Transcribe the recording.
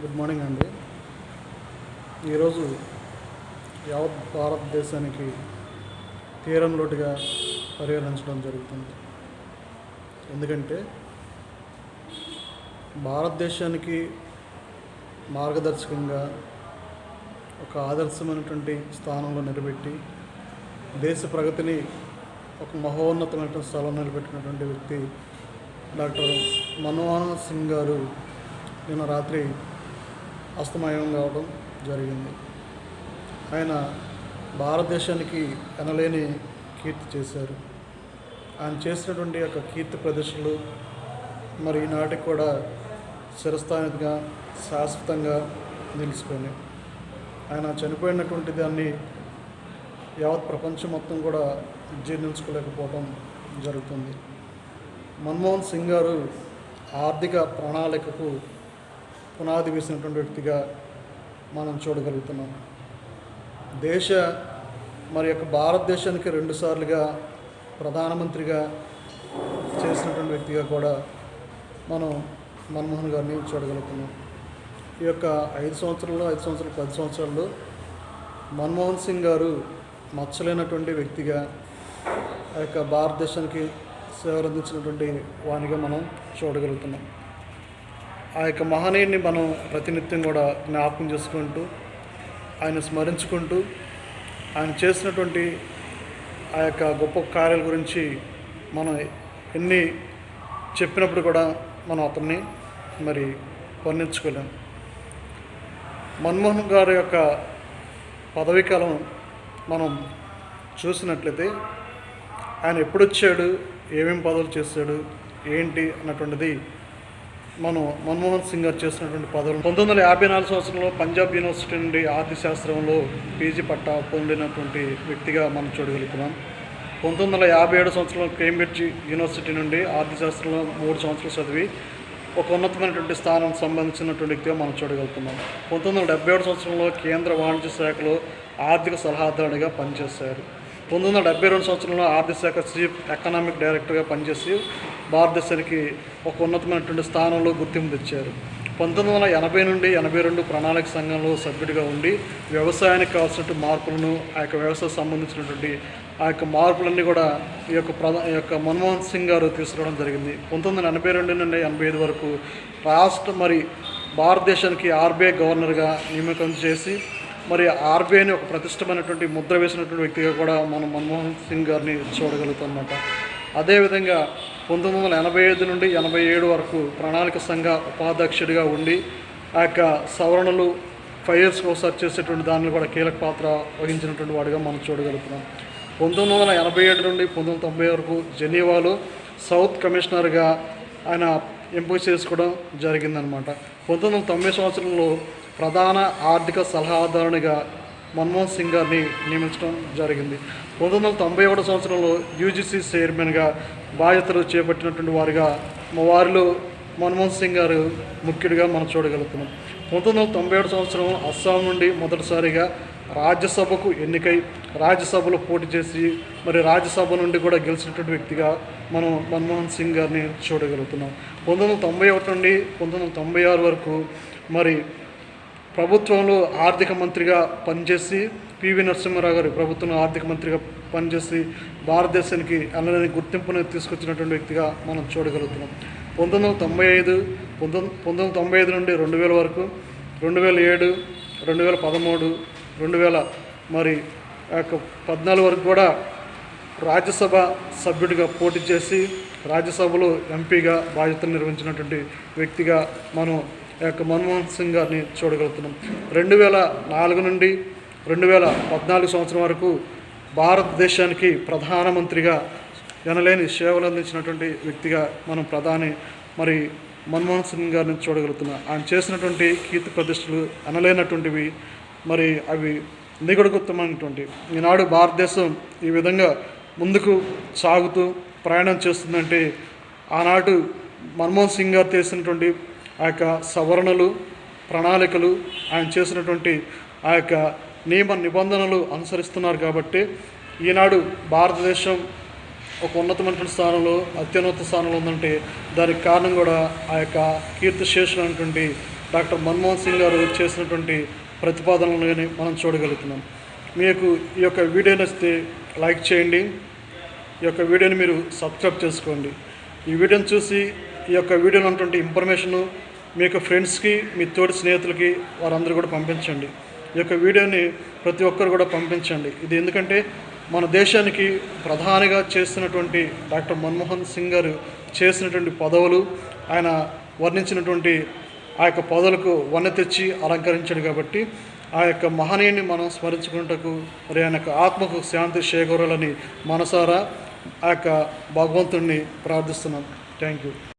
Good morning అండి. ఈరోజు యావత్ భారతదేశానికి తీరం లోటుగా పరిగణించడం జరుగుతుంది. ఎందుకంటే భారతదేశానికి మార్గదర్శకంగా ఒక ఆదర్శమైనటువంటి స్థానంలో నిలబెట్టి దేశ ప్రగతిని ఒక మహోన్నతమైనటువంటి స్థలం నిలబెట్టినటువంటి వ్యక్తి డాక్టర్ మన్మోహన్ సింగ్ గారు నిన్న రాత్రి అస్తమయం కావడం జరిగింది. ఆయన భారతదేశానికి ఎనలేని కీర్తి చేశారు. ఆయన చేసినటువంటి యొక్క కీర్తి ప్రదర్శనలు మరి ఈనాటికి కూడా చిరస్థాయిగా శాశ్వతంగా నిలిచిపోయినాయి. ఆయన చనిపోయినటువంటి దాన్ని యావత్ ప్రపంచం మొత్తం కూడా జీర్ణించుకోలేకపోవడం జరుగుతుంది. మన్మోహన్ సింగ్ గారు ఆర్థిక ప్రణాళికకు పునాది వేసినటువంటి వ్యక్తిగా మనం చూడగలుగుతున్నాం. దేశ మరి యొక్క భారతదేశానికి రెండుసార్లుగా ప్రధానమంత్రిగా చేసినటువంటి వ్యక్తిగా కూడా మనం మన్మోహన్ గారిని చూడగలుగుతున్నాం. ఈ యొక్క ఐదు సంవత్సరాలు ఐదు సంవత్సరాలు పది సంవత్సరాల్లో మన్మోహన్ సింగ్ గారు మచ్చలేనటువంటి వ్యక్తిగా ఆ యొక్క భారతదేశానికి సేవలు అందించినటువంటి వానిగా మనం చూడగలుగుతున్నాం. ఆ యొక్క మహనీయుడిని మనం ప్రతినిత్యం కూడా జ్ఞాపకం చేసుకుంటూ ఆయన స్మరించుకుంటూ ఆయన చేసినటువంటి ఆ యొక్క గొప్ప కార్యాల గురించి మనం ఎన్ని చెప్పినప్పుడు కూడా మనం అతన్ని మరి వర్ణించుకోలేం. మన్మోహన్ గారి యొక్క పదవీ కాలం మనం చూసినట్లయితే ఆయన ఎప్పుడు వచ్చాడు ఏమేమి పదవులు చేశాడు ఏంటి అన్నటువంటిది మనం మన్మోహన్ సింగ్ గారు చేసినటువంటి పదవులు. పంతొమ్మిది వందల యాభై నాలుగు సంవత్సరంలో పంజాబ్ యూనివర్సిటీ నుండి ఆర్థిక శాస్త్రంలో పీజీ పట్టా పొందినటువంటి వ్యక్తిగా మనం చూడగలుగుతున్నాం. పంతొమ్మిది వందల యాభై ఏడు సంవత్సరంలో కేంబ్రిడ్జ్ యూనివర్సిటీ నుండి ఆర్థిక శాస్త్రంలో మూడు సంవత్సరాలు చదివి ఒక ఉన్నతమైనటువంటి స్థానం సంబంధించినటువంటి వ్యక్తిగా మనం చూడగలుగుతున్నాం. పంతొమ్మిది వందల డెబ్బై ఏడు సంవత్సరంలో కేంద్ర వాణిజ్య శాఖలో ఆర్థిక సలహాదారుడిగా పనిచేశారు. పంతొమ్మిది వందల డెబ్బై రెండు సంవత్సరంలో ఆర్థిక శాఖ చీఫ్ ఎకనామిక్ డైరెక్టర్గా పనిచేసి భారతదేశానికి ఒక ఉన్నతమైనటువంటి స్థానంలో గుర్తింపు తెచ్చారు. పంతొమ్మిది వందల ఎనభై నుండి ఎనభై రెండు ప్రణాళిక సంఘంలో సభ్యుడిగా ఉండి వ్యవసాయానికి కావాల్సినటువంటి మార్పులను ఆ యొక్క వ్యవసాయ సంబంధించినటువంటి ఆ యొక్క మార్పులన్నీ కూడా ఈ యొక్క ప్రధా ఈ యొక్క మన్మోహన్ సింగ్ గారు తీసుకురావడం జరిగింది. పంతొమ్మిది వందల ఎనభై రెండు నుండి ఎనభై ఐదు వరకు రాష్ట్ర మరి భారతదేశానికి ఆర్బీఐ గవర్నర్గా నియామకం చేసి మరి ఆర్బీఐని ఒక ప్రతిష్టమైనటువంటి ముద్ర వేసినటువంటి వ్యక్తిగా కూడా మనం మన్మోహన్ సింగ్ గారిని చూడగలుగుతాం అదేవిధంగా పంతొమ్మిది వందల ఎనభై ఐదు నుండి ఎనభై ఏడు వరకు ప్రణాళిక సంఘ ఉపాధ్యక్షుడిగా ఉండి ఆ యొక్క సవరణలు ఫైవ్ ఇయర్స్కి ఒకసారి చేసేటువంటి దానిలో కూడా కీలక పాత్ర వహించినటువంటి వాడిగా మనం చూడగలుగుతున్నాం. పంతొమ్మిది వందల ఎనభై ఏడు నుండి పంతొమ్మిది వందల తొంభై వరకు జెనీవాలో సౌత్ కమిషనర్గా ఆయన ఎంపిక చేసుకోవడం జరిగిందనమాట పంతొమ్మిది వందల తొంభై సంవత్సరంలో ప్రధాన ఆర్థిక సలహాదారునిగా మన్మోహన్ సింగ్ గారిని నియమించడం జరిగింది. పంతొమ్మిది వందల తొంభై ఒకటో సంవత్సరంలో యూజీసీ చైర్మన్గా బాధ్యతలు చేపట్టినటువంటి వారిగా వారిలో మన్మోహన్ సింగ్ గారు ముఖ్యుడిగా మనం చూడగలుగుతున్నాం పంతొమ్మిది వందల తొంభై ఏడు సంవత్సరం అస్సాం నుండి మొదటిసారిగా రాజ్యసభకు ఎన్నికై రాజ్యసభలో పోటీ చేసి మరి రాజ్యసభ నుండి కూడా గెలిచినటువంటి వ్యక్తిగా మనం మన్మోహన్ సింగ్ గారిని చూడగలుగుతున్నాం పంతొమ్మిది వందల తొంభై ఒకటి నుండి పంతొమ్మిది వందల తొంభై ఆరు వరకు మరి ప్రభుత్వంలో ఆర్థిక మంత్రిగా పనిచేసి పివి నరసింహారావు గారు ప్రభుత్వంలో ఆర్థిక మంత్రిగా పనిచేసి భారతదేశానికి అనలేని గుర్తింపును తీసుకొచ్చినటువంటి వ్యక్తిగా మనం చూడగలుగుతున్నాం. పంతొమ్మిది వందల తొంభై ఐదు పంతొమ్మిది పంతొమ్మిది తొంభై ఐదు నుండి రెండు వేల వరకు రెండు వేల ఏడు రెండు వేల పదమూడు రెండు వేల మరి యొక్క పద్నాలుగు వరకు కూడా రాజ్యసభ సభ్యుడిగా పోటీ చేసి రాజ్యసభలో ఎంపీగా బాధ్యతలు నిర్వహించినటువంటి వ్యక్తిగా మనం యొక్క మన్మోహన్ సింగ్ గారిని చూడగలుగుతున్నాం. రెండు వేల నాలుగు నుండి రెండు వేల పద్నాలుగు సంవత్సరం వరకు భారతదేశానికి ప్రధానమంత్రిగా ఎనలేని సేవలు అందించినటువంటి వ్యక్తిగా మనం ప్రధాని మరి మన్మోహన్ సింగ్ గారిని చూడగలుగుతున్నాం. ఆయన చేసినటువంటి కీర్తి ప్రతిష్టలు అనలేనటువంటివి మరి అవి నిగడగుత్తమైనటువంటి. ఈనాడు భారతదేశం ఈ విధంగా ముందుకు సాగుతూ ప్రయాణం చేస్తుందంటే ఆనాడు మన్మోహన్ సింగ్ గారు చేసినటువంటి ఆ యొక్క సవరణలు ప్రణాళికలు ఆయన చేసినటువంటి ఆ యొక్క నియమ నిబంధనలు అనుసరిస్తున్నారు కాబట్టి ఈనాడు భారతదేశం ఒక ఉన్నతమైనటువంటి స్థానంలో అత్యున్నత స్థానంలో ఉందంటే దానికి కారణం కూడా ఆ యొక్క కీర్తిశేషులైనటువంటి డాక్టర్ మన్మోహన్ సింగ్ గారు చేసినటువంటి ప్రతిపాదనలు కానీ మనం చూడగలుగుతున్నాం. మీకు ఈ యొక్క వీడియో నచ్చితే లైక్ చేయండి. ఈ యొక్క వీడియోని మీరు సబ్స్క్రైబ్ చేసుకోండి. ఈ వీడియోని చూసి ఈ యొక్క వీడియోలో ఉన్నటువంటి ఇన్ఫర్మేషను మీ యొక్క ఫ్రెండ్స్కి మీ తోటి స్నేహితులకి వారందరూ కూడా పంపించండి. ఈ యొక్క వీడియోని ప్రతి ఒక్కరు కూడా పంపించండి. ఇది ఎందుకంటే మన దేశానికి ప్రధానిగా చేస్తున్నటువంటి డాక్టర్ మన్మోహన్ సింగ్ గారు చేసినటువంటి పదవులు ఆయన వర్ణించినటువంటి ఆ యొక్క పదవులకు వన్నె తెచ్చి అలంకరించాడు కాబట్టి ఆ యొక్క మహనీయుని మనం స్మరించుకున్నటకు మరి ఆయన యొక్క ఆత్మకు శాంతి చేకూరాలని మనసారా ఆ యొక్క భగవంతుణ్ణి ప్రార్థిస్తున్నాం. Thank you.